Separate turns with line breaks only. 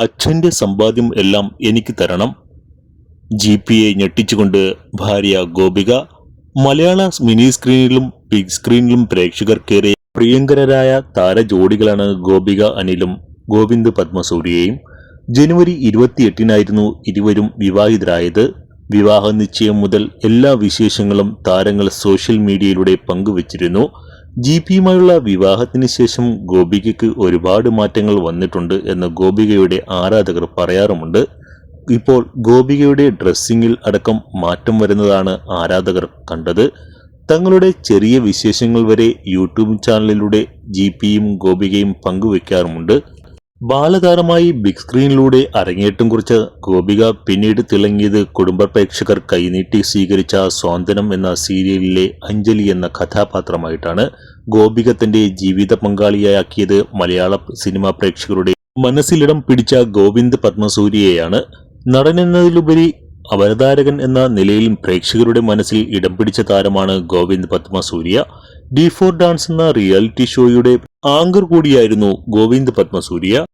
അച്ഛന്റെ സമ്പാദ്യം എല്ലാം എനിക്ക് തരണം. ജി പി എ ഞെട്ടിച്ചുകൊണ്ട് ഭാര്യ ഗോപിക മലയാള മിനി സ്ക്രീനിലും ബിഗ് സ്ക്രീനിലും പ്രേക്ഷകർക്കേറെ പ്രിയങ്കരരായ താരജോഡികളാണ് ഗോപിക അനിലും ഗോവിന്ദ് പത്മസൂര്യയും. ജനുവരി ഇരുപത്തിയെട്ടിനായിരുന്നു ഇരുവരും വിവാഹിതരായത്. വിവാഹ നിശ്ചയം മുതൽ എല്ലാ വിശേഷങ്ങളും താരങ്ങൾ സോഷ്യൽ മീഡിയയിലൂടെ പങ്കുവച്ചിരുന്നു. ജി പിയുമായുള്ള വിവാഹത്തിന് ശേഷം ഗോപികയ്ക്ക് ഒരുപാട് മാറ്റങ്ങൾ വന്നിട്ടുണ്ട് എന്ന് ഗോപികയുടെ ആരാധകർ പറയാറുമുണ്ട്. ഇപ്പോൾ ഗോപികയുടെ ഡ്രസ്സിങ്ങിൽ അടക്കം മാറ്റം വരുന്നതാണ് ആരാധകർ കണ്ടത്. തങ്ങളുടെ ചെറിയ വിശേഷങ്ങൾ വരെ യൂട്യൂബ് ചാനലിലൂടെ ജി പിയും ഗോപികയും പങ്കുവെക്കാറുമുണ്ട്. ബാലതാരമായി ബിഗ് സ്ക്രീനിലൂടെ അരങ്ങേറ്റം കുറിച്ച ഗോപിക പിന്നീട് തിളങ്ങിയത് കുടുംബ പ്രേക്ഷകർ കൈനീട്ടി സ്വീകരിച്ച സ്വാന്തനം എന്ന സീരിയലിലെ അഞ്ജലി എന്ന കഥാപാത്രമായിട്ടാണ് ഗോപിക തന്റെ ജീവിത പങ്കാളിയാക്കിയത് മലയാള സിനിമാ പ്രേക്ഷകരുടെ മനസ്സിലിടം പിടിച്ച ഗോവിന്ദ് പത്മസൂര്യയെയാണ് നടനെന്നതിലുപരി അവതാരകൻ എന്ന നിലയിൽ പ്രേക്ഷകരുടെ മനസ്സിൽ ഇടം പിടിച്ച താരമാണ് Govind Padmasurya D four dance എന്ന റിയാലിറ്റി ഷോയുടെ ആങ്കർ കൂടിയായിരുന്നു ഗോവിന്ദ് പത്മസൂര്യ